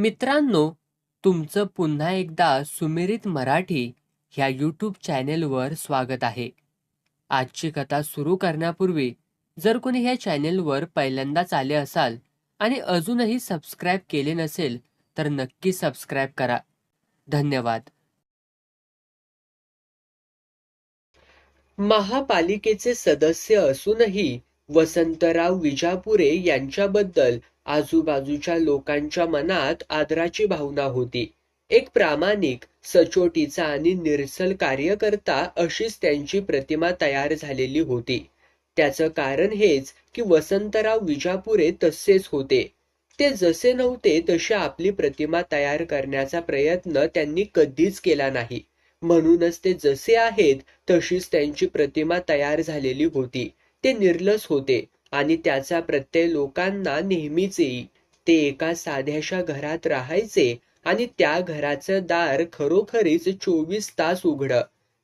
मित्रांनो तुमचं पुन्हा एकदा सुमिरित मराठी ह्या यूट्यूब चॅनेलवर स्वागत आहे. आजची कथा सुरू करण्यापूर्वी जर कोणी ह्या चॅनेलवर पहिल्यांदाच आले असाल आणि अजूनही सबस्क्राईब केले नसेल तर नक्की सबस्क्राईब करा. धन्यवाद. महापालिकेचे सदस्य असूनही वसंतराव विजापुरे यांच्याबद्दल आजूबाजूच्या लोकांच्या मनात आदराची भावना होती. एक प्रामाणिक सचोटीचा आणि निरसल कार्यकर्ता अशीच त्यांची प्रतिमा तयार झालेली होती. त्याचं कारण हेच की वसंतराव विजापुरे तसेच होते. ते जसे नव्हते तशी आपली प्रतिमा तयार करण्याचा प्रयत्न त्यांनी कधीच केला नाही. म्हणूनच ते जसे आहेत तशीच त्यांची प्रतिमा तयार झालेली होती. ते निर्लस होते. आणि त्याचा प्रत्यय लोकांना नेहमीच येई ते एका साध्याशा घरात राहायचे आणि त्या घराचं दार खरोखरीच चोवीस तास उघड.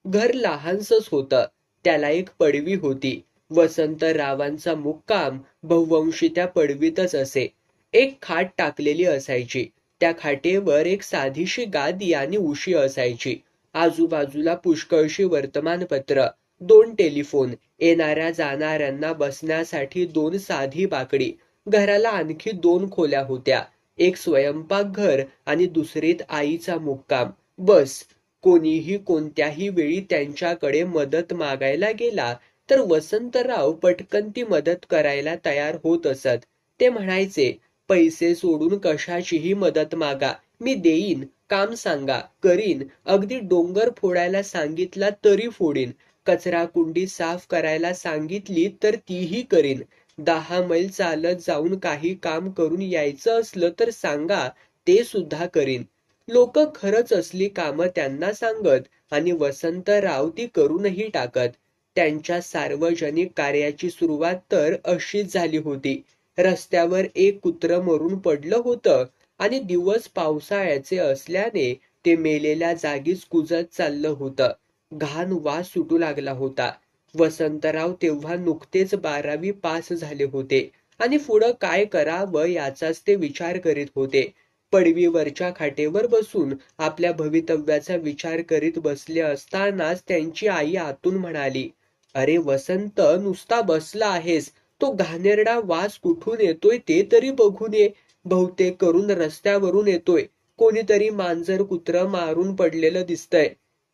घर लहानसच होतं. त्याला एक पडवी होती. वसंतरावांचा मुक्काम बहुवंशी त्या पडवीतच असे. एक खाट टाकलेली असायची. त्या खाटेवर एक साधीशी गादी आणि उशी असायची. आजूबाजूला पुष्कळशी वर्तमानपत्र. दोन टेलिफोन येणाऱ्या जाणाऱ्यांना बसण्यासाठी दोन साधी बाकडी घराला आणखी दोन खोल्या होत्या. एक स्वयंपाकघर आणि दुसरीत आईचा मुक्काम. बस. कोणीही कोणत्याही वेळी त्यांच्याकडे मदत मागायला गेला तर वसंतराव पटकन ती मदत करायला तयार होत असत. ते म्हणायचे पैसे सोडून कशाचीही मदत मागा. मी देईन काम सांगा करीन अगदी डोंगर फोडायला सांगितला तरी फोडीन. कचरा कुंडी साफ करायला सांगितली तर तीही करीन. दहा मैल चालत जाऊन काही काम करून यायचं असलं तर सांगा ते सुद्धा करीन. लोक खरंच असली कामं त्यांना सांगत आणि वसंतराव ती करूनही टाकत. त्यांच्या सार्वजनिक कार्याची सुरुवात तर अशीच झाली होती. रस्त्यावर एक कुत्र मरून पडलं होतं आणि दिवस पावसाळ्याचे असल्याने ते मेलेल्या जागीच कुजत चाललं होतं. घाण वास सुटू लागला होता. वसंतराव तेव्हा नुकतेच बारावी पास झाले होते. आणि पुढं काय करावं याचाच ते विचार करीत होते. पडवीवरच्या खाटेवर बसून आपल्या भवितव्याचा विचार करीत बसले असतानाच त्यांची आई आतून म्हणाली अरे वसंत नुसता बसला आहेस. तो घाणेरडा वास कुठून येतोय ते तरी बघून ये बहुतेक करून रस्त्यावरून येतोय. कोणीतरी मांजर कुत्र मारून पडलेलं दिसतंय.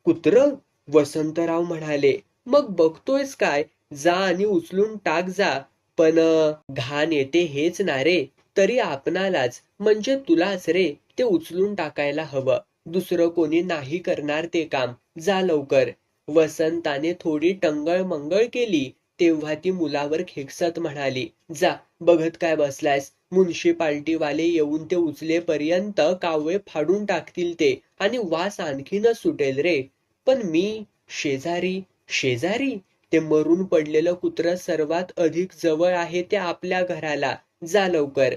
कुत्र? वसंतराव म्हणाले मग बघतोयस काय? जा आणि उचलून टाक जा. पण घाण येते हेच ना रे. तरी आपणालाच म्हणजे तुलाच रे ते उचलून टाकायला हवं. दुसरं कोणी नाही करणार ते काम. जा लवकर. वसंताने थोडी टंगळ मंगळ केली. तेव्हा ती मुलावर खेकसत म्हणाली जा बघत काय बसलायस. म्युन्शिपाल्टीवाले येऊन ते उचलेपर्यंत कावळे फाडून टाकतील ते आणि वास आणखीनच सुटेल रे. पण मी शेजारी शेजारी? ते मरून पडलेलं कुत्र सर्वात अधिक जवळ आहे ते आपल्या घराला. जा लवकर.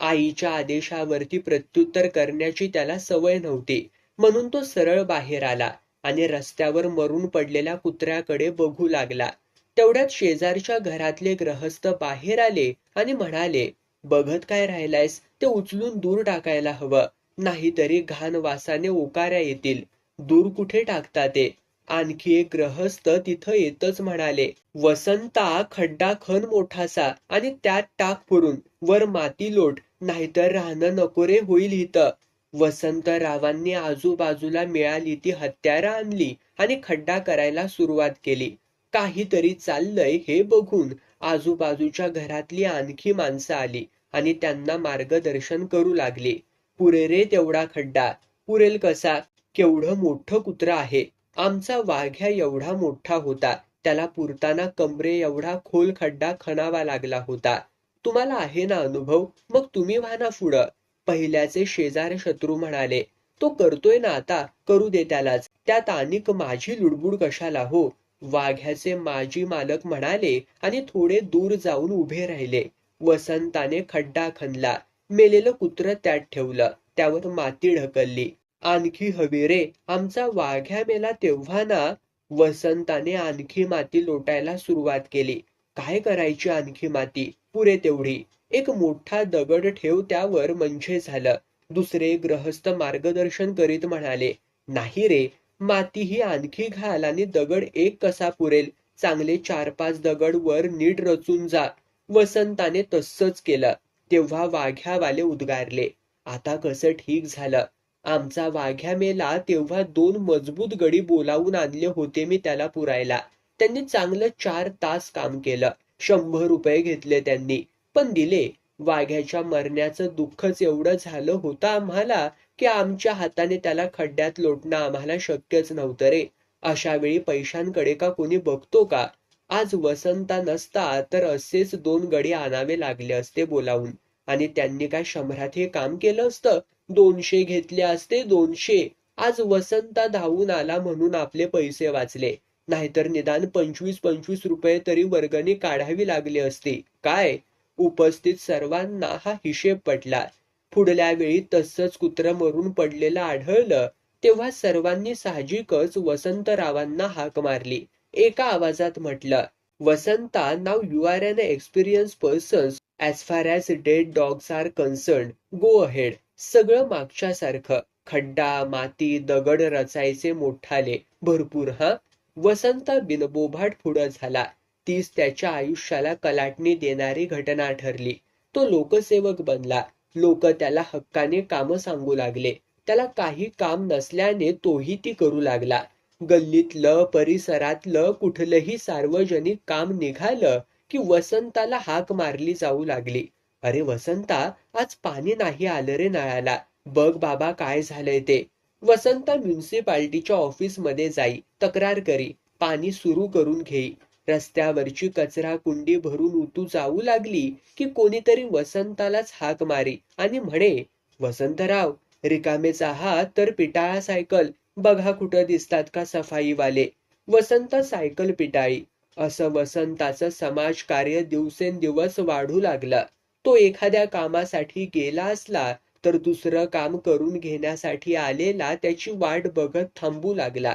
आईच्या आदेशावरती प्रत्युत्तर करण्याची त्याला सवय नव्हती. म्हणून तो सरळ बाहेर आला आणि रस्त्यावर मरून पडलेल्या कुत्र्याकडे बघू लागला. तेवढ्यात शेजारच्या घरातले ग्रहस्थ बाहेर आले आणि म्हणाले बघत काय राहिलायस? ते उचलून दूर टाकायला हवं. नाहीतरी घाण वासाने ओकाऱ्या येतील. दूर कुठे टाकता ते? आणखी एक ग्रहस्थ तिथं येतच म्हणाले. वसंता खड्डा खण मोठासा आणि त्यात टाक पुरून वर माती लोट नाहीतर राहणं नको रे होईल इथं. वसंतरावांनी आजूबाजूला मिळाली ती हत्यारं आणली आणि खड्डा करायला सुरुवात केली. काहीतरी चाललंय हे बघून आजूबाजूच्या घरातली आणखी माणसं आली आणि त्यांना मार्गदर्शन करू लागली. पुरे रे तेवढा खड्डा. पुरेल कसा? केवढं मोठं कुत्र आहे? आमचा वाघ्या एवढा मोठा होता. त्याला पुरताना कमरे एवढा खोल खड्डा खणावा लागला होता. तुम्हाला आहे ना अनुभव? मग तुम्ही व्हाना पुढं. पहिल्याचे शेजार शत्रू म्हणाले तो करतोय ना आता? करू दे त्यालाच. त्यात अनिक माझी लुडबुड कशाला हो? वाघ्याचे माजी मालक म्हणाले आणि थोडे दूर जाऊन उभे राहिले. वसंताने खड्डा खणला. मेलेलं कुत्र त्यात ठेवलं. त्यावर माती ढकलली. आणखी हवी रे. आमचा वाघ्या मेला तेव्हा ना वसंताने आणखी माती लोटायला सुरुवात केली. काय करायची आणखी माती? पुरे तेवढी. एक मोठा दगड ठेव त्यावर म्हणजे झालं. दुसरे ग्रहस्थ मार्गदर्शन करीत म्हणाले नाही रे माती ही आणखी घाल आणि दगड एक कसा पुरेल? चांगले चार पाच दगड वर नीट रचून जा. वसंताने तसंच केलं. तेव्हा वाघ्यावाले उद्गारले आता कसं ठीक झालं? आमचा वाघ्या मेला तेव्हा दोन मजबूत गडी बोलावून आणले होते मी त्याला पुरायला. त्यांनी चांगलं चार तास काम केलं. शंभर रुपये घेतले त्यांनी. पण दिले वाघ्याच्या मरण्याचं दुःखच एवढं झालं होतं आम्हाला की आमच्या हाताने त्याला खड्ड्यात लोटणं आम्हाला शक्यच नव्हतं रे. अशा वेळी पैशांकडे का कोणी बघतो का? आज वसंता नसता तर असेच दोन गडी आणावे लागले असते बोलावून. आणि त्यांनी काय शंभरात हे काम केलं असतं? दोनशे घेतले असते दोनशे. आज वसंता धावून आला म्हणून आपले पैसे वाचले. नाहीतर निदान पंचवीस पंचवीस रुपये तरी वर्गणी काढावी लागली असती. काय? उपस्थित सर्वांना हा हिशेब पटला. पुढल्या वेळी तसंच कुत्र मरून पडलेलं आढळलं तेव्हा सर्वांनी साहजिकच वसंतरावांना हाक मारली. एका आवाजात म्हटलं वसंता नाव you are an experience person. As far as dead dogs are concern go ahead सगळं मागच्यासारखं खड्डा माती दगड रचायचे मोठाले. भरपूर हा? वसंत बिनबोभाट पुढं झाला. तीच त्याच्या आयुष्याला कलाटणी देणारी घटना ठरली. तो लोकसेवक बनला. लोक त्याला हक्काने काम सांगू लागले. त्याला काही काम नसल्याने तोही ती करू लागला. गल्लीतलं परिसरातलं कुठलंही सार्वजनिक काम निघालं की वसंताला हाक मारली जाऊ लागली. अरे वसंता आज पाणी नाही आलं रे नळाला. बघ बाबा काय झालंय ते. वसंता म्युन्सिपाल्टीच्या ऑफिसमध्ये जाई तक्रार करी. पाणी सुरू करून घेई रस्त्यावरची कचरा कुंडी भरून उतू जाऊ लागली की कोणीतरी वसंतालाच हाक मारी आणि म्हणे वसंतराव रिकामेच आहात तर पिटाळा सायकल. बघा कुठं दिसतात का सफाईवाले. वसंत सायकल पिटाळी. असं वसंताचं समाजकार्य दिवसेंदिवस वाढू लागलं. तो एखाद्या कामासाठी गेला असला तर दुसरं काम करून घेण्यासाठी आलेला त्याची वाट बघत थांबू लागला.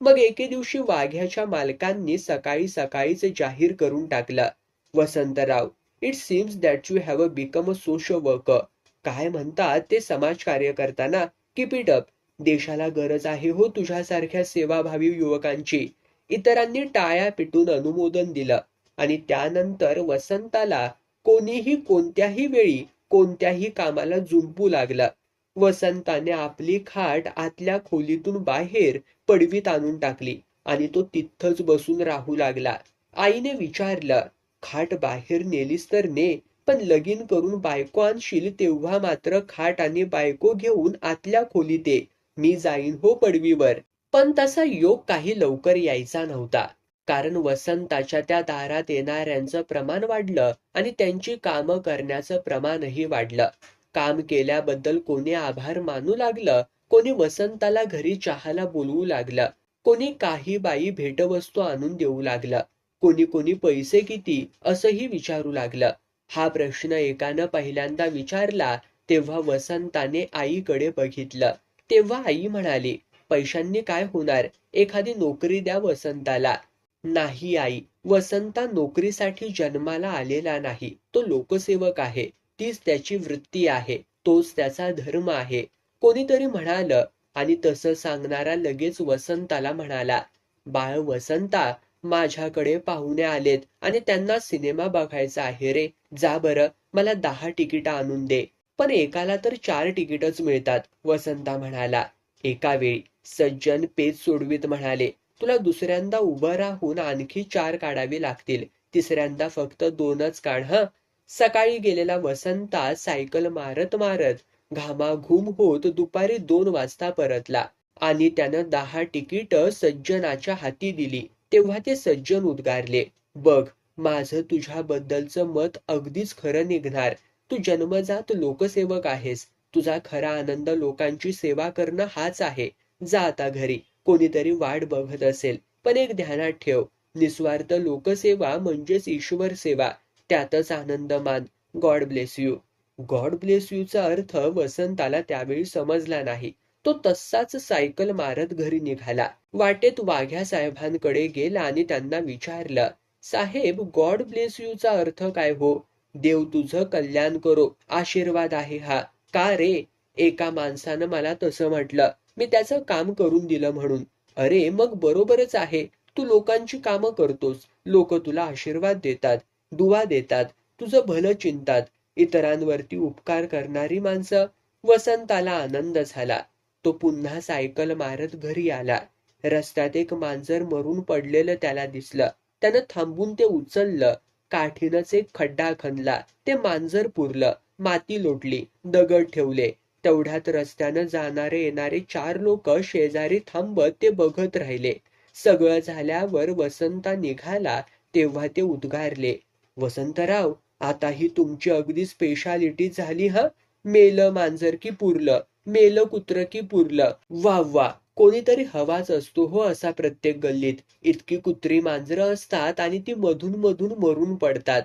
मग एके दिवशी वाघ्याच्या मालकांनी सकाळी सकाळीच जाहीर करून टाकलं. Vasantrao it seems that you have a become a social worker काय म्हणतात ते समाज कार्य करताना कीप इट अप देशाला गरज आहे हो तुझ्यासारख्या सेवाभावी युवकांची. इतरांनी टाळ्या पिटून अनुमोदन दिलं आणि त्यानंतर वसंताला कोणीही कोणत्याही वेळी कोणत्याही कामाला जुंपू लागला. वसंताने आपली खाट आतल्या खोलीतून बाहेर पडवीत आणून टाकली आणि तो तिथंच बसून राहू लागला. आईने विचारलं खाट बाहेर नेलीस तर ने पण लगीन करून बायको आणशील तेव्हा मात्र खाट आणि बायको घेऊन आतल्या खोलीत ये. मी जाईन हो पडवीवर. पण तसा योग काही लवकर यायचा नव्हता. कारण वसंताच्या त्या दारात येणाऱ्यांचं प्रमाण वाढलं आणि त्यांची कामं करण्याचं प्रमाणही वाढलं. काम केल्याबद्दल कोणी आभार मानू लागलं कोणी वसंताला घरी चहाला बोलवू लागलं कोणी काही बाई भेटवस्तू आणून देऊ लागलं कोणी कोणी पैसे किती असंही विचारू लागलं. हा प्रश्न एकानं पहिल्यांदा विचारला तेव्हा वसंताने आईकडे बघितलं. तेव्हा आई म्हणाली पैशांनी काय होणार? एखादी नोकरी द्या वसंताला. नाही आई. वसंता नोकरीसाठी जन्माला आलेला नाही. तो लोकसेवक आहे. तीच त्याची वृत्ती आहे. तोच त्याचा धर्म आहे. कोणीतरी म्हणालं आणि तसं सांगणारा लगेच वसंताला म्हणाला बाळ वसंता माझ्याकडे पाहुणे आलेत आणि त्यांना सिनेमा बघायचा आहे रे. जा बरं मला दहा तिकीट आणून दे. पण एकाला तर चार तिकीटच मिळतात वसंता म्हणाला. एका वेळी सज्जन पेज सोडवीत म्हणाले तुला दुसऱ्यांदा उभं राहून आणखी चार काढावे लागतील. तिसऱ्यांदा फक्त दोनच काढ हा? सकाळी गेलेला वसंता सायकल मारत मारत घामाघूम होत दुपारी दोन वाजता परतला आणि त्यानं दहा तिकीट सज्जनाच्या हाती दिली. तेव्हा ते सज्जन उद्गारले बघ माझं तुझ्याबद्दलचं मत अगदीच खरं निघणार. तू जन्मजात लोकसेवक आहेस. तुझा खरा आनंद लोकांची सेवा करणं हाच आहे. जा आता घरी. कोणीतरी वाट बघत असेल. पण एक ध्यानात ठेव. निस्वार्थ लोकसेवा म्हणजेच ईश्वर सेवा. त्यातच आनंद मान. God bless you. God bless चा अर्थ वसंताला त्यावेळी समजला नाही. तो तसाच सायकल मारत घरी निघाला. वाटेत वाघ्या साहेबांकडे गेला आणि त्यांना विचारलं साहेब गॉड ब्लेस यू चा अर्थ काय हो? देव तुझं कल्याण करो. आशीर्वाद आहे हा. का रे? एका माणसानं मला तसं म्हटलं. मी त्याचं काम करून दिलं म्हणून. अरे मग बरोबरच आहे. तू लोकांची कामं करतोस. लोक तुला आशीर्वाद देतात दुवा देतात तुझं भलं चिंतात. इतरांवरती उपकार करणारी माणसं वसंताला आनंद झाला. तो पुन्हा सायकल मारत घरी आला. रस्त्यात एक मांजर मरून पडलेलं त्याला दिसलं. त्यानं थांबून ते उचललं. काठीनच एक खड्डा खणला. ते मांजर पुरलं. माती लोटली. दगड ठेवले. तेवढ्यात रस्त्यानं जाणारे येणारे चार लोक शेजारी थांबत ते बघत राहिले. सगळं झाल्यावर वसंता निघाला तेव्हा ते उद्गारले वसंतराव आता ही तुमची अगदी स्पेशालिटी झाली हा? मेलं मांजर की पुरलं मेलं कुत्र की पुरलं वा वा कोणीतरी हवाच असतो हो असा प्रत्येक गल्लीत. इतकी कुत्री मांजरं असतात आणि ती मधून मधून मरून पडतात.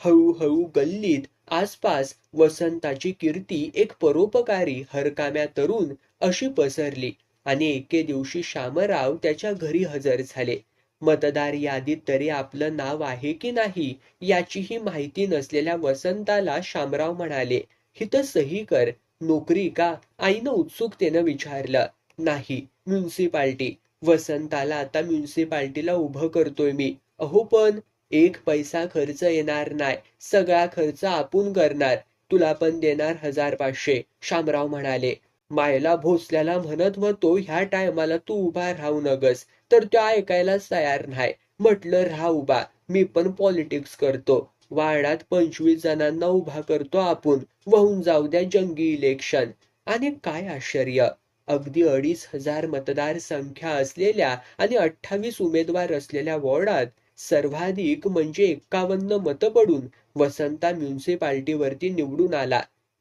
हळूहळू गल्लीत आसपास वसंताची कीर्ती एक परोपकारी हरकाम्या तरुण अशी पसरली. आणि एके दिवशी शामराव त्याच्या घरी हजर झाले. मतदार यादीत तरी आपलं नाव आहे की नाही याचीही माहिती नसलेल्या वसंताला शामराव म्हणाले हिथं सही कर नोकरी का? आईनं उत्सुकतेनं विचारलं. नाही म्युन्सिपाल्टी. वसंताला आता म्युन्सिपाल्टीला उभं करतोय मी. अहो पण एक पैसा खर्च येणार नाही सगळा खर्च आपण करणार तुला पण देणार हजार पाचशे शामराव म्हणाले. मायला भोसल्याला म्हणत होतो ह्या टायमाला तू उभा राहू नगस तर तो ऐकायलाच तयार नाही. म्हटलं राहा उभा मी पण पॉलिटिक्स करतो. वार्डात पंचवीस जणांना उभा करतो आपण वाहून जाऊ द्या जंगी इलेक्शन. आणि काय आश्चर्य अगदी अडीच हजार मतदार संख्या असलेल्या आणि अठ्ठावीस उमेदवार असलेल्या वॉर्डात सर्वाधिक म्हणजे एक्कावन्न मतं पडून वसंता म्युन्सिपाल्टीवरती निवडून आला.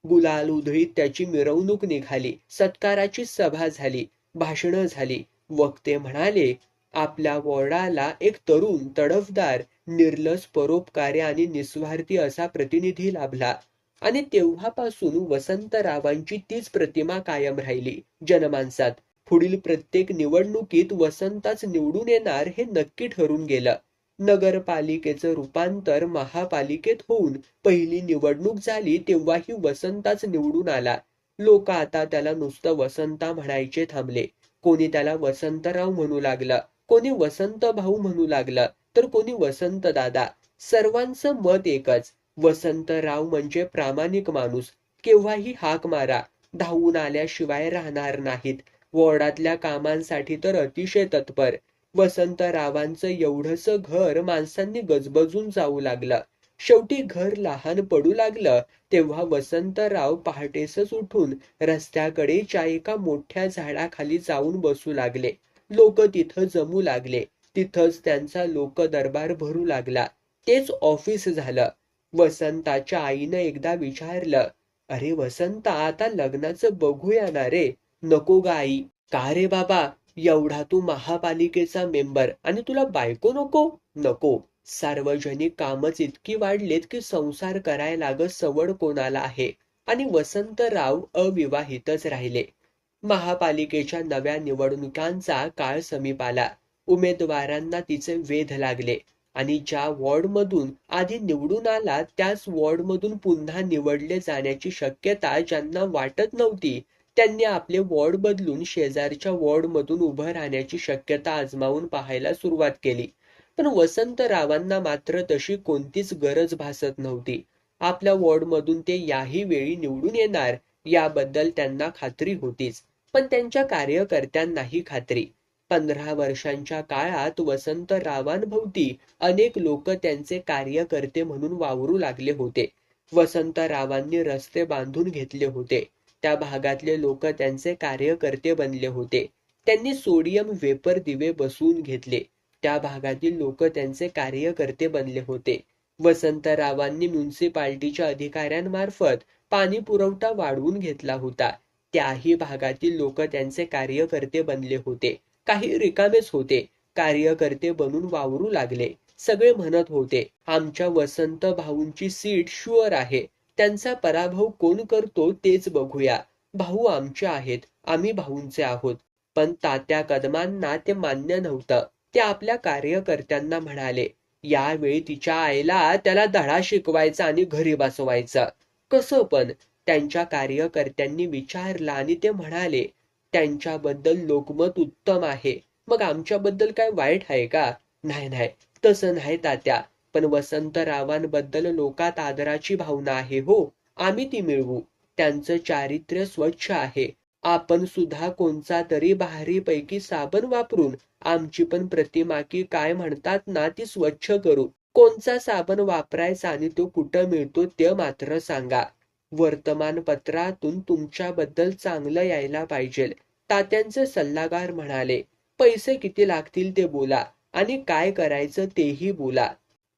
गुलाल उधळीत त्याची मिरवणूक निघाली. सत्काराची सभा झाली. भाषणं झाली. वक्ते म्हणाले आपल्या वॉर्डाला एक तरुण तडफदार निर्लस परोपकारी आणि निस्वार्थी असा प्रतिनिधी लाभला. आणि तेव्हापासून वसंतरावांची तीच प्रतिमा कायम राहिली. जनमानसात पुढील प्रत्येक निवडणुकीत वसंताच निवडून येणार हे नक्की ठरून गेलं. नगरपालिकेचं रूपांतर महापालिकेत होऊन पहिली निवडणूक झाली तेव्हाही वसंताच निवडून आला. लोक आता त्याला नुसतं वसंता म्हणायचे थांबले. कोणी त्याला वसंतराव म्हणू लागलं कोणी वसंत भाऊ म्हणू लागलं तर कोणी वसंत दादा. सर्वांचं मत एकच वसंतराव म्हणजे प्रामाणिक माणूस. केव्हाही हाक मारा धावून आल्याशिवाय राहणार नाहीत. वॉर्डातल्या कामांसाठी तर अतिशय तत्पर. वसंतरावांचं एवढस घर माणसांनी गजबजून जाऊ लागलं. शेवटी घर लहान पडू लागलं तेव्हा वसंतराव पहाटेसच उठून रस्त्याकडेच्या एका मोठ्या झाडाखाली जाऊन बसू लागले. लोक तिथं जमू लागले. तिथंच त्यांचा लोक दरबार भरू लागला. तेच ऑफिस झालं. वसंताच्या आईनं एकदा विचारलं अरे वसंता आता लग्नाचं बघूया ना रे. नको ग आई. का रे बाबा? एवढा तू महापालिकेचा मेंबर आणि तुला बायको नको? नको. सार्वजनिक कामच इतकी वाढलेत की संसार करायला ग सवड कोणाला आहे? आणि वसंतराव अविवाहितच राहिले. महापालिकेच्या नव्या निवडणुकांचा काळ समीप आला. उमेदवारांना तिचे वेध लागले. आणि ज्या वॉर्डमधून आधी निवडून आला त्याच वॉर्डमधून पुन्हा निवडले जाण्याची शक्यता ज्यांना वाटत नव्हती त्यांनी आपले वॉर्ड बदलून शेजारच्या वॉर्डमधून उभं राहण्याची शक्यता आजमावून पाहायला सुरुवात केली. पण वसंतरावांना मात्र तशी कोणतीच गरज भासत नव्हती. आपल्या वॉर्डमधून ते याही वेळी निवडून येणार याबद्दल त्यांना खात्री होतीच. पण त्यांच्या कार्यकर्त्यांनाही खात्री. पंधरा वर्षांच्या काळात वसंतरावांभोवती अनेक लोक त्यांचे कार्यकर्ते म्हणून वावरू लागले होते. वसंतरावांनी रस्ते बांधून घेतले होते. त्या भागातले लोक त्यांचे कार्यकर्ते बनले होते. त्यांनी सोडियम वेपर दिवे बसवून घेतले. त्या भागातील लोक त्यांचे कार्यकर्ते बनले होते. वसंतरावांनी म्युन्सिपाल्टीच्या अधिकाऱ्यांमार्फत पाणी पुरवठा वाढवून घेतला होता. त्याही भागातील लोक त्यांचे कार्यकर्ते बनले होते. काही रिकामेच होते. कार्यकर्ते बनून वावरू लागले. सगळे म्हणत होते आमच्या वसंत भाऊंची सीट शुअर आहे. त्यांचा पराभव कोण करतो तेच बघूया. भाऊ आमचे आहेत आम्ही भाऊंचे आहोत. पण तात्या कदमांना ते मान्य नव्हतं. ते आपल्या कार्यकर्त्यांना म्हणाले यावेळी तिच्या आईला त्याला धडा शिकवायचा आणि घरी बसवायचं. कसं पण त्यांच्या कार्यकर्त्यांनी विचारला आणि ते म्हणाले त्यांच्याबद्दल लोकमत उत्तम आहे. मग आमच्याबद्दल काय वाईट आहे का? नाही नाही तसं नाही तात्या. पण वसंतरावांबद्दल लोकात आदराची भावना आहे हो. आम्ही ती मिळवू. त्यांचं चारित्र्य स्वच्छ आहे. आपण सुद्धा कोणचा तरी पैकी साबण वापरून आमची पण प्रतिमा की काय म्हणतात ना ती स्वच्छ करू. कोणचा साबण वापरायचा आणि तो कुठं मिळतो ते मात्र सांगा. वर्तमानपत्रातून तुमच्याबद्दल चांगलं यायला पाहिजे तात्यांचे सल्लागार म्हणाले पैसे किती लागतील ते बोला आणि काय करायचं तेही बोला.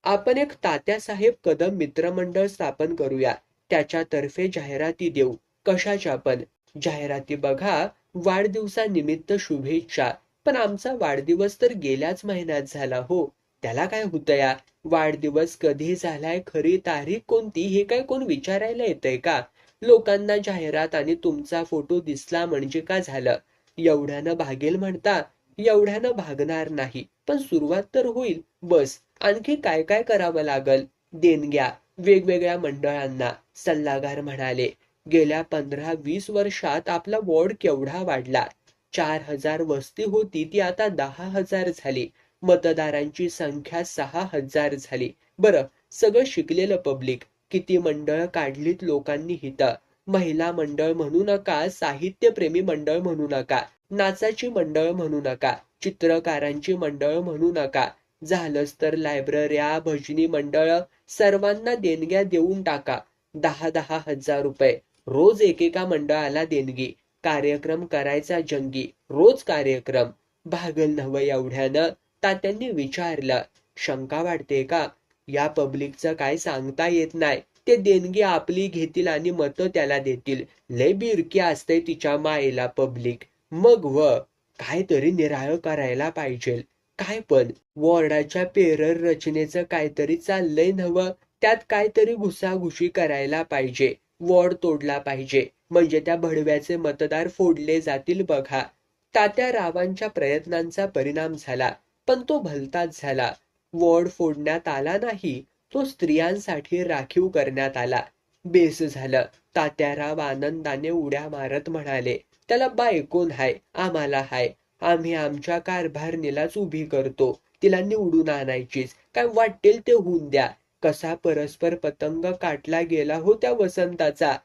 आपण एक तात्यासाहेब कदम मित्रमंडळ स्थापन करूया. त्याच्यातर्फे जाहिराती देऊ. कशाच्या पण? जाहिराती बघा. वाढदिवसानिमित्त शुभेच्छा. पण आमचा वाढदिवस तर गेल्याच महिन्यात झाला हो. त्याला काय होतया वाढदिवस कधी झालाय खरी तारीख कोणती हे काय कोण विचारायला येतंय का? लोकांना जाहिरात आणि तुमचा फोटो दिसला म्हणजे का झालं? एवढ्यानं भागेल म्हणता एवढ्यानं भागणार नाही. पण सुरुवात तर होईल. बस. आणखी काय काय करावं लागल? देणग्या वेगवेगळ्या मंडळांना सल्लागार म्हणाले. गेल्या पंधरा वीस वर्षात आपला वॉर्ड केवढा वाढला? चार हजार वस्ती होती ती आता दहा हजार झाली. मतदारांची संख्या सहा हजार झाली. बरं सगळं शिकलेलं पब्लिक. किती मंडळ काढलीत लोकांनी हित? महिला मंडळ म्हणू नका साहित्यप्रेमी मंडळ म्हणू नका. नाचाची मंडळ म्हणू नका. चित्रकारांची मंडळ म्हणू नका. झालंच तर लायब्रऱ्या भजनी मंडळ सर्वांना देणग्या देऊन टाका. दहा दहा हजार रुपये. रोज एकेका मंडळाला देणगी. कार्यक्रम करायचा जंगी. रोज कार्यक्रम. भागल नव एवढ्यानं तात्यांनी विचारलं. शंका वाटते का? या पब्लिकचं काय सांगता येत नाही. ते देणगी आपली घेतील आणि मत त्याला देतील. लय बिरकी असते तिच्या मायेला पब्लिक. मग व काहीतरी निराळ करायला पाहिजे काय पण. वॉर्डाच्या पेरर रचनेचं काहीतरी चाललंय नवं त्यात काहीतरी घुसाघुशी करायला पाहिजे. वॉर्ड तोडला पाहिजे. म्हणजे त्या भडव्याचे मतदार फोडले जातील बघा. तात्या रावांच्या प्रयत्नांचा परिणाम झाला पण तो भलताच झाला. वॉर्ड फोडण्यात आला नाही तो स्त्रियांसाठी राखीव करण्यात आला. बेस झालं. तात्याराव आनंदाने उड्या मारत म्हणाले त्याला बायकोन हाय आम्हाला हाय. आम्ही आमच्या कारभारणीलाच उभी करतो. तिला निवडून आणायचीच. काय वाटेल ते होऊन द्या. कसा परस्पर पतंग काटला गेला हो त्या वसंताचा.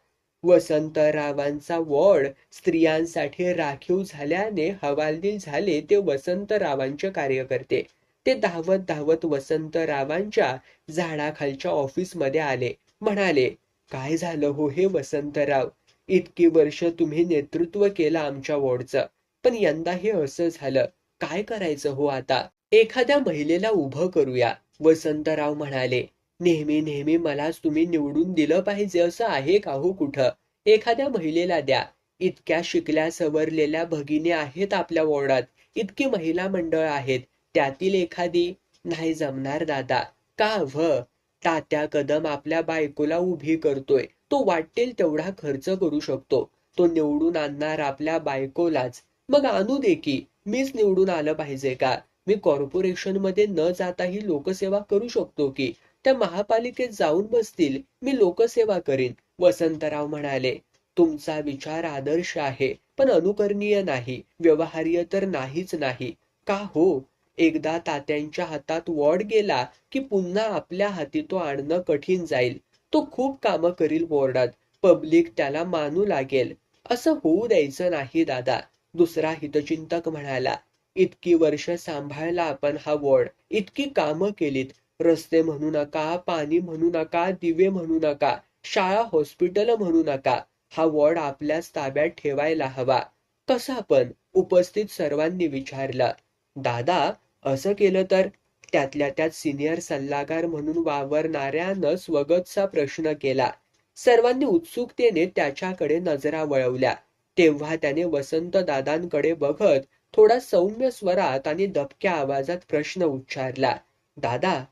वसंतरावांचा वॉर्ड स्त्रियांसाठी राखीव झाल्याने हवालदिल झाले ते वसंतरावांचे कार्यकर्ते. ते धावत धावत वसंतरावांच्या झाडाखालच्या ऑफिसमध्ये आले. म्हणाले काय झालं हो हे वसंतराव? इतकी वर्ष तुम्ही नेतृत्व केलं आमच्या वॉर्डचं. पण यंदा हे असं झालं. काय करायचं हो आता? एखाद्या महिलेला उभं करूया. वसंतराव म्हणाले नेहमी नेहमी मलाच तुम्ही निवडून दिलं पाहिजे असं आहे का हो कुठं? एखाद्या महिलेला द्या. इतक्या शिकल्या सवरलेल्या भगिनी आहेत आपल्या वॉर्डात. इतकी महिला मंडळ आहेत. त्यातील एखादी नाही जमणार दादा. का व तात्या कदम आपल्या बायकोला उभी करतोय. तो वाटेल तेवढा खर्च करू शकतो. तो निवडून आणणार आपल्या बायकोलाच. मग आणू दे की मीच निवडून आलं पाहिजे का? मी कॉर्पोरेशनमध्ये न जाताही लोकसेवा करू शकतो की? त्या महापालिकेत जाऊन बसतील मी लोकसेवा करीन वसंतराव म्हणाले. तुमचा विचार आदर्श आहे पण अनुकरणीय नाही व्यवहार्य तर नाहीच नाही. का हो? एकदा तात्यांच्या हातात वॉर्ड गेला की पुन्हा आपल्या हाती तो आणणं कठीण जाईल. तो खूप कामं करील वॉर्डात पब्लिक त्याला मानू लागेल. असं होऊ द्यायचं नाही दादा. दुसरा हितचिंतक म्हणाला इतकी वर्ष सांभाळला आपण हा वॉर्ड इतकी कामं केलीत. रस्ते म्हणू नका पाणी म्हणू नका दिवे म्हणू नका शाळा हॉस्पिटल म्हणू नका. हा वॉर्ड आपल्याच ताब्यात ठेवायला हवा. कसा पण उपस्थित सर्वांनी विचारलं. दादा असं केलं तर? त्यातल्या त्यात सिनियर सल्लागार म्हणून वावरणाऱ्यानं स्वगतचा प्रश्न केला. सर्वांनी उत्सुकतेने त्याच्याकडे नजरा वळवल्या. तेव्हा त्याने वसंत दादांकडे बघत थोडा सौम्य स्वरात आणि दबक्या आवाजात प्रश्न उच्चारला दादा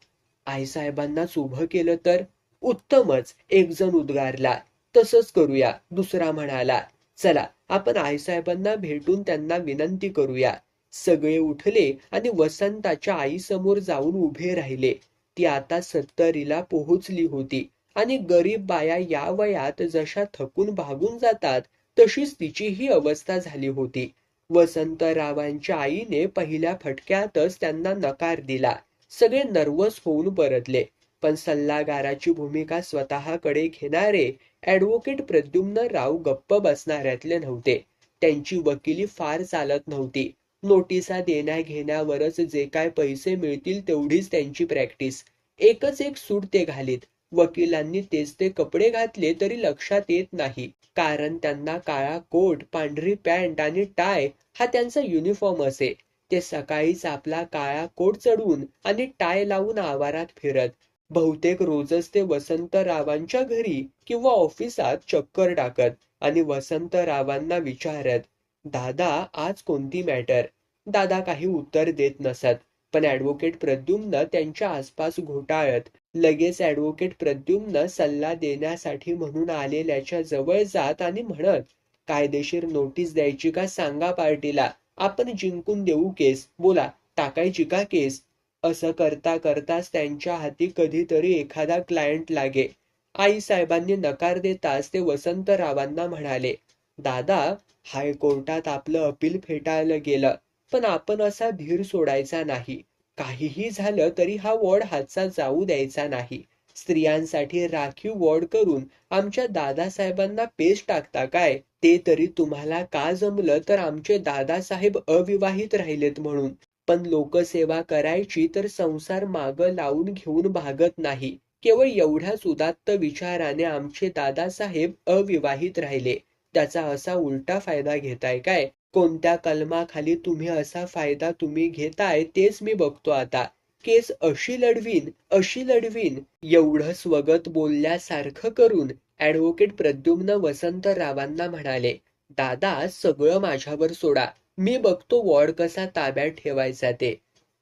आईसाहेबांनाच उभं केलं तर उत्तमच एक जण उद्गारला. तसंच करूया दुसरा म्हणाला. चला आपण आईसाहेबांना भेटून त्यांना विनंती करूया. सगळे उठले आणि वसंताच्या आई समोर जाऊन उभे राहिले. ती आता सत्तरीला पोहोचली होती आणि गरीब बाया या वयात जशा थकून भागून जातात तशीच तिचीही अवस्था झाली होती. वसंतरावांच्या आईने पहिल्या फटक्यातच त्यांना नकार दिला. सगळे नर्वस होऊन परतले. पण सल्लागाराची भूमिका स्वतःकडे घेणारे ऍडव्होकेट प्रद्युम्न राव गप्प बसणाऱ्यातले नव्हते. त्यांची वकिली फार चालत नव्हती. नोटिसा देण्या घेण्यावरच जे काय पैसे मिळतील तेवढीच त्यांची प्रॅक्टिस. एकच एक सूट ते घालीत. वकिलांनी तेच ते कपडे घातले तरी लक्षात येत नाही. कारण त्यांना काळा कोट पांढरी पॅन्ट आणि टाय हा त्यांचा युनिफॉर्म असे. ते सकाळीच आपला काळा कोट चढवून आणि टाय लावून आवारात फिरत. बहुतेक रोजच ते वसंतरावांच्या घरी किंवा ऑफिसात चक्कर टाकत आणि वसंतरावांना विचारत दादा आज कोणती मॅटर दादा काही उत्तर देत नसत पण ऍडव्होकेट प्रद्युम्न त्यांच्या आसपास घोटाळत लगेच ॲडव्होकेट प्रद्युम्न सल्ला देण्यासाठी म्हणून आलेल्याच्या जवळ जात आणि म्हणत कायदेशीर नोटीस द्यायची का सांगा पार्टीला? आपण जिंकून देऊ केस. बोला टाकायची का केस असं करता करताच त्यांच्या हाती कधीतरी एखादा क्लायंट लागे. आई साहेबांनी नकार देताच ते वसंतरावांना म्हणाले दादा हायकोर्टात आपलं अपील फेटाळलं गेलं पण आपण असा धीर सोडायचा नाही. काहीही झालं तरी हा वॉर्ड हातचा जाऊ द्यायचा नाही. स्त्रियांसाठी राखीव वॉर्ड करून आमच्या दादासाहेबांना पेस्ट टाकता काय? ते तरी तुम्हाला का जमलं तर आमचे दादासाहेब अविवाहित राहिलेत म्हणून. पण लोकसेवा करायची तर संसार माग लावून घेऊन भागत नाही. केवळ एवढ्याच उदात्त विचाराने आमचे दादासाहेब अविवाहित राहिले. त्याचा असा उलटा फायदा घेताय काय? कोणत्या कलमाखाली तुम्ही असा फायदा तुम्ही घेताय तेच मी बघतो आता. केस अशी लढवीन अशी लढवीन एवढं स्वगत बोलल्यासारखं करून ऍडव्होकेट प्रद्युम्न वसंतरावांना म्हणाले दादा सगळं माझ्यावर सोडा. मी बघतो वॉर्ड कसा ताब्यात ठेवायचा ते.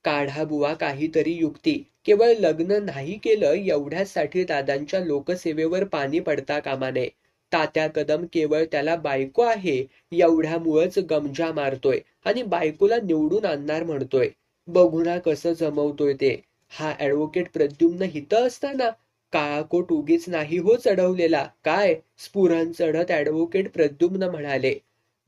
काढा बुवा काहीतरी युक्ती. केवळ लग्न नाही केलं एवढ्यासाठी दादांच्या लोकसेवेवर पाणी पडता कामा नये. तात्या कदम केवळ त्याला बायको आहे एवढ्यामुळेच गमजा मारतोय आणि बायकोला निवडून आणणार म्हणतोय. बघू ना कसं जमवतोय ते. हा ऍडव्होकेट प्रद्युम्न हित असताना काळाकोट उगीच नाही हो चढवलेला. काय? स्फुरण चढत ऍडव्होकेट प्रद्युम्न म्हणाले.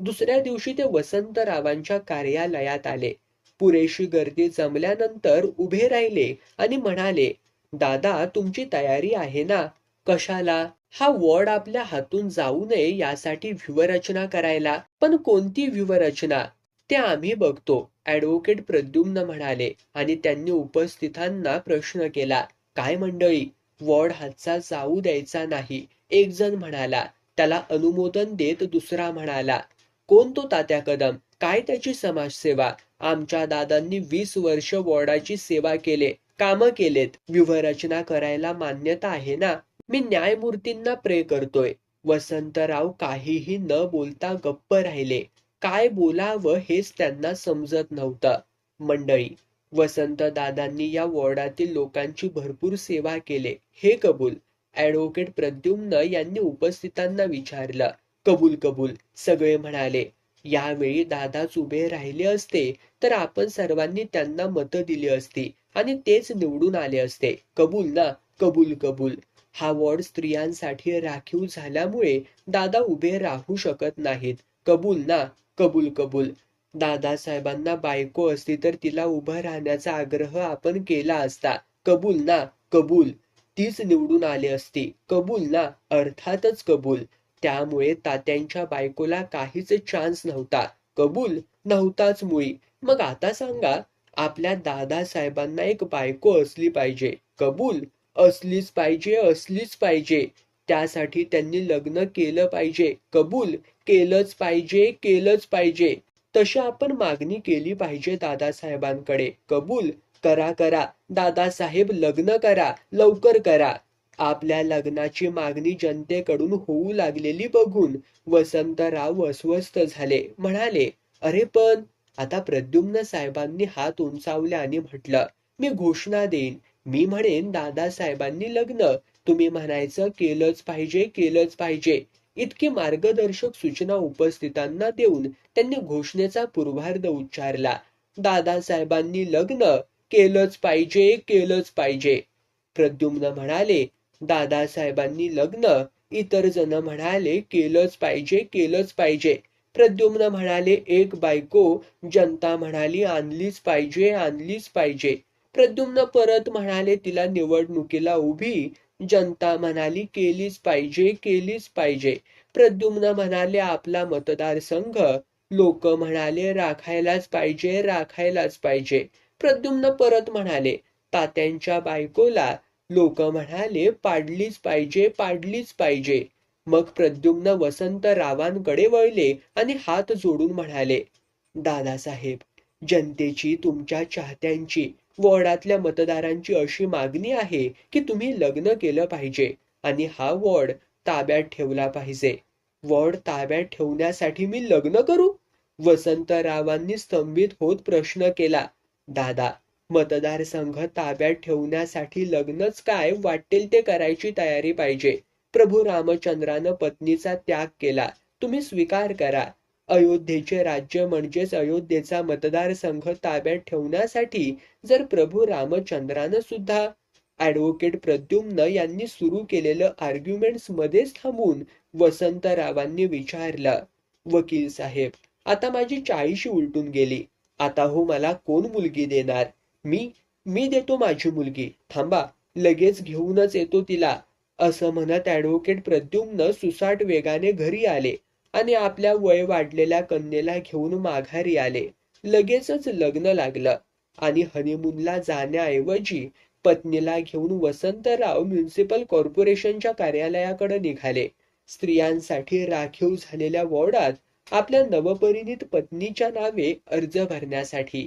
दुसऱ्या दिवशी ते वसंतरावांच्या कार्यालयात आले. पुरेशी गर्दी जमल्यानंतर उभे राहिले आणि म्हणाले दादा तुमची तयारी आहे ना? कशाला? हा वॉर्ड आपल्या हातून जाऊ नये यासाठी व्यूहरचना करायला. पण कोणती व्यूहरचना ते आम्ही बघतो ऍडव्होकेट प्रद्युम्न म्हणाले आणि त्यांनी उपस्थितांना प्रश्न केला. काय मंडळी वॉर्ड हातचा जाऊ द्यायचा नाही. एक जण म्हणाला त्याला अनुमोदन देत दुसरा म्हणाला कोण तो तात्या कदम? काय त्याची समाजसेवा? आमच्या दादांनी वीस वर्ष वॉर्डाची सेवा केले काम केलेत. व्यूहरचना करायला मान्यता आहे ना? मी न्यायमूर्तींना प्रे करतोय. वसंतराव काहीही न बोलता गप्प राहिले. काय बोलावं हेच त्यांना समजत नव्हतं. मंडळी वसंत दादांनी या वॉर्डातील लोकांची भरपूर सेवा केले. हे कबूल ऍडव्होकेट प्रद्युम्न यांनी उपस्थितांना विचारलं. कबूल कबूल सगळे म्हणाले यावेळी दादाच उभे राहिले असते तर आपण सर्वांनी त्यांना मतं दिली असती आणि तेच निवडून आले असते. कबूल ना? कबूल कबूल. हा वॉर्ड स्त्रियांसाठी राखीव झाल्यामुळे दादा उभे राहू शकत नाहीत. कबूल ना? कबूल कबूल. दादासाहेबांना बायको असती तर तिला उभं राहण्याचा आग्रह आपण केला असता. कबूल ना? कबूल. तीच निवडून आली असती. कबूल ना? अर्थातच कबूल. त्यामुळे तात्यांच्या बायकोला काहीच चान्स नव्हता. कबूल नव्हताच मुळी. मग आता सांगा आपल्या दादासाहेबांना एक बायको असली पाहिजे. कबूल असलीच पाहिजे असलीच पाहिजे. त्यासाठी त्यांनी लग्न केलं पाहिजे. कबूल केलंच पाहिजे केलंच पाहिजे. तशी आपण मागणी केली पाहिजे दादासाहेबांकडे. कबूल करा करा. दादासाहेब लग्न करा लवकर करा. आपल्या लग्नाची मागणी जनतेकडून होऊ लागलेली बघून वसंतराव अस्वस्थ झाले. म्हणाले अरे पण आता प्रद्युम्न साहेबांनी हात उंचावले आणि म्हटलं मी घोषणा देईन. मी म्हणेन दादासाहेबांनी लग्न. तुम्ही म्हणायचं केलंच पाहिजे केलंच पाहिजे. इतकी मार्गदर्शक सूचना उपस्थितांना देऊन त्यांनी घोषणेचा पूर्वार्ध उच्चारला. दादासाहेबांनी लग्न केलंच पाहिजे केलंच पाहिजे. प्रद्युम्न म्हणाले दादासाहेबांनी लग्न. इतर जण म्हणाले केलंच पाहिजे केलंच पाहिजे. प्रद्युम्न म्हणाले एक बायको जनता म्हणाली आणलीच पाहिजे आणलीच पाहिजे. प्रद्युम्न परत म्हणाले तिला निवडणुकीला उभी जनता म्हणाली केलीच पाहिजे केलीच पाहिजे. प्रद्युम्न म्हणाले आपला मतदारसंघ लोक म्हणाले राखायलाच पाहिजे राखायलाच पाहिजे. प्रद्युम्न परत म्हणाले तात्यांच्या बायकोला लोक म्हणाले पाडलीच पाहिजे पाडलीच पाहिजे. मग प्रद्युम्न वसंतरावांकडे वळले आणि हात जोडून म्हणाले दादासाहेब जनतेची तुमच्या चाहत्यांची वॉर्डातल्या मतदारांची अशी मागणी आहे की तुम्ही लग्न केलं पाहिजे आणि हा वॉर्ड ताब्यात ठेवला पाहिजे. वॉर्ड ताब्यात ठेवण्यासाठी मी लग्न करू? वसंतरावांनी स्तंभित होत प्रश्न केला. दादा मतदारसंघ ताब्यात ठेवण्यासाठी लग्नच काय वाटेल ते करायची तयारी पाहिजे. प्रभू रामचंद्रानं पत्नीचा त्याग केला. तुम्ही स्वीकार करा. अयोध्येचे राज्य म्हणजेच अयोध्येचा मतदारसंघ ताब्यात ठेवण्यासाठी जर प्रभू रामचंद्रानं सुद्धा ॲडव्होकेट प्रद्युम्न यांनी सुरू केलेलं आर्ग्युमेंट्स मध्येच थांबून वसंतरावांनी विचारलं वकील साहेब आता माझी चाळीशी उलटून गेली. आता हो मला कोण मुलगी देणार? मी मी देतो माझी मुलगी. थांबा लगेच घेऊनच येतो तिला. असं म्हणत ऍडव्होकेट प्रद्युम्न सुसाट वेगाने घरी आले. आणि आपल्या वय वाढलेल्या कन्येला घेऊन माघारी आले. लगेचच लग्न लागलं आणि हनीमूनला जाण्याऐवजी पत्नीला घेऊन वसंतराव म्युन्सिपल कॉर्पोरेशनच्या कार्यालयाकडे निघाले. स्त्रियांसाठी राखीव झालेल्या वॉर्डात आपल्या नवपरिणित पत्नीच्या नावे अर्ज भरण्यासाठी